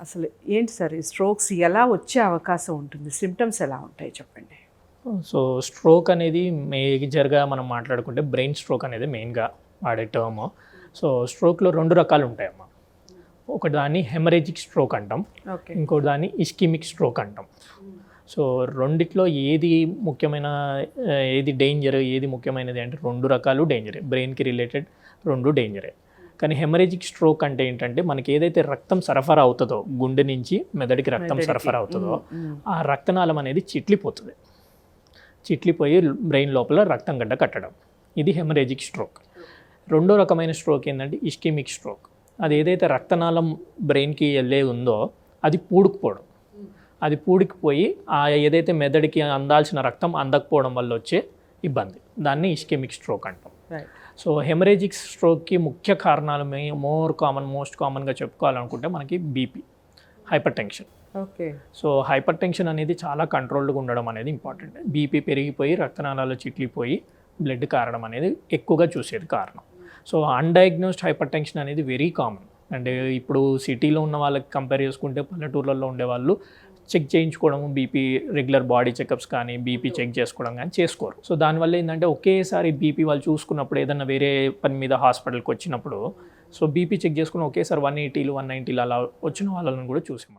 అసలు ఏంటి సార్ ఈ స్ట్రోక్స్ ఎలా వచ్చే అవకాశం ఉంటుంది? సిమ్టమ్స్ ఎలా ఉంటాయి చెప్పండి? సో స్ట్రోక్ అనేది మేజర్గా మనం మాట్లాడుకుంటే బ్రెయిన్ స్ట్రోక్ అనేది మెయిన్గా వాడే టర్మ్ సో స్ట్రోక్లో రెండు రకాలు ఉంటాయమ్మా. ఒక దాన్ని హెమరేజిక్ స్ట్రోక్ అంటాం. ఓకే ఇంకో దాన్ని ఇస్కిమిక్ స్ట్రోక్ అంటాం. సో రెండిట్లో ఏది ముఖ్యమైన ఏది డేంజర్ ఏది ముఖ్యమైనది అంటే రెండు రకాలు డేంజరే బ్రెయిన్కి రిలేటెడ్ రెండు డేంజరే కానీ హెమరేజిక్ స్ట్రోక్ అంటే ఏంటంటే మనకి ఏదైతే రక్తం సరఫరా అవుతుందో గుండె నుంచి మెదడుకి రక్తం. సరఫరా అవుతుందో. ఆ రక్తనాళం అనేది చిట్లిపోతుంది. చిట్లిపోయి బ్రెయిన్ లోపల రక్తం గడ్డ కట్టడం. ఇది హెమరేజిక్ స్ట్రోక్. రెండో రకమైన స్ట్రోక్ ఏంటంటే ఇస్కిమిక్ స్ట్రోక్. అది ఏదైతే రక్తనాళం బ్రెయిన్కి వెళ్ళే ఉందో అది పూడుకుపోవడం. అది పూడికిపోయి ఆ ఏదైతే మెదడుకి అందాల్సిన రక్తం అందకపోవడం వల్ల వచ్చే ఇబ్బంది. దాన్ని ఇస్కెమిక్ స్ట్రోక్ అంటాం. సో హెమరేజిక్ స్ట్రోక్కి ముఖ్య కారణాలు మే మోర్ కామన్ మోస్ట్ కామన్గా చెప్పుకోవాలనుకుంటే మనకి BP hypertension okay so hypertension అనేది చాలా కంట్రోల్డ్గా ఉండడం అనేది ఇంపార్టెంట్ బీపీ పెరిగిపోయి రక్తనాళాలు చిట్లిపోయి బ్లడ్ కారడం అనేది ఎక్కువగా చూసేది కారణం. సో అన్డయాగ్నోస్డ్ హైపర్ టెన్షన్ అనేది వెరీ కామన్ అంటే ఇప్పుడు సిటీలో ఉన్న వాళ్ళకి కంపేర్ చేసుకుంటే పల్లెటూర్లలో ఉండేవాళ్ళు చెక్ చేయించుకోవడం బీపీ రెగ్యులర్ బాడీ చెకప్స్ కానీ బీపీ చెక్ చేసుకోవడం కానీ చేసుకోరు. సో దానివల్ల ఏంటంటే ఒకేసారి బీపీ వాళ్ళు చూసుకున్నప్పుడు ఏదన్నా వేరే పని మీద హాస్పిటల్కి వచ్చినప్పుడు సో బీపీ చెక్ చేసుకుని ఒకేసారి వన్ ఎయిటీలు వన్ నైంటీలు అలా వచ్చిన వాళ్ళని కూడా చూసాం